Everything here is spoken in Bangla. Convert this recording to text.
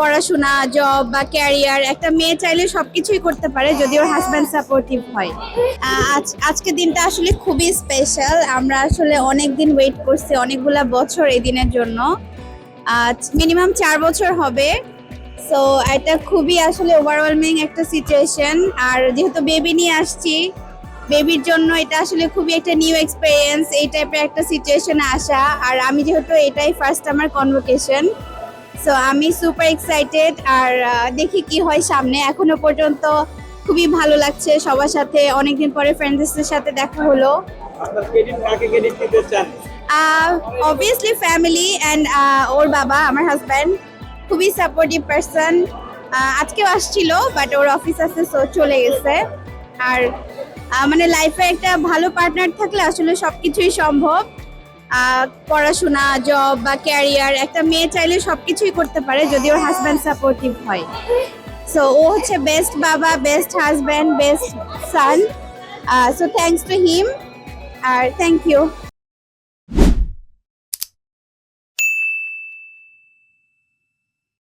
পড়াশোনা জব বা ক্যারিয়ার একটা মেয়ে চাইলে সবকিছুই করতে পারে যদি ওর হাজব্যান্ড সাপোর্টিভ হয়। আজ আজকে দিনটা আসলে খুবই স্পেশাল আমরা আসলে অনেক দিন ওয়েট করছি, অনেকগুলা বছর এই দিনের জন্য। মিনিমাম চার বছর হবে। সো এটা খুবই আসলে ওভারওয়েলমিং একটা সিচুয়েশন আর যেহেতু বেবি নিয়ে আসছি বেবির জন্য এটা আসলে খুবই একটা নিউ এক্সপিরিয়েন্স এই টাইপের একটা সিচুয়েশনে আসা। আর আমি যেহেতু এটাই ফার্স্ট আমার কনভোকেশন সো আমি সুপার এক্সাইটেড আর দেখি কি হয় সামনে। এখনও পর্যন্ত খুবই ভালো লাগছে সবার সাথে। অনেকদিন পরে ফ্রেন্ডসদের সাথে দেখা হলো। অবভিয়াসলি ফ্যামিলি অ্যান্ড ওর বাবা আমার হাজব্যান্ড খুবই সাপোর্টিভ পারসন আজকেও আসছিল বাট ওর অফিস আছে সো চলে গেছে। আর মানে লাইফে একটা ভালো পার্টনার থাকলে আসলে সবকিছুই সম্ভব। আহ, পড়াশোনা জব বা ক্যারিয়ার একটা মেয়ে চাইলে সব কিছুই করতে পারে যদি ওর হাজব্যান্ড সাপোর্টিভ হয়। সো ও হচ্ছে বেস্ট বাবা best husband best son so thanks to him R thank you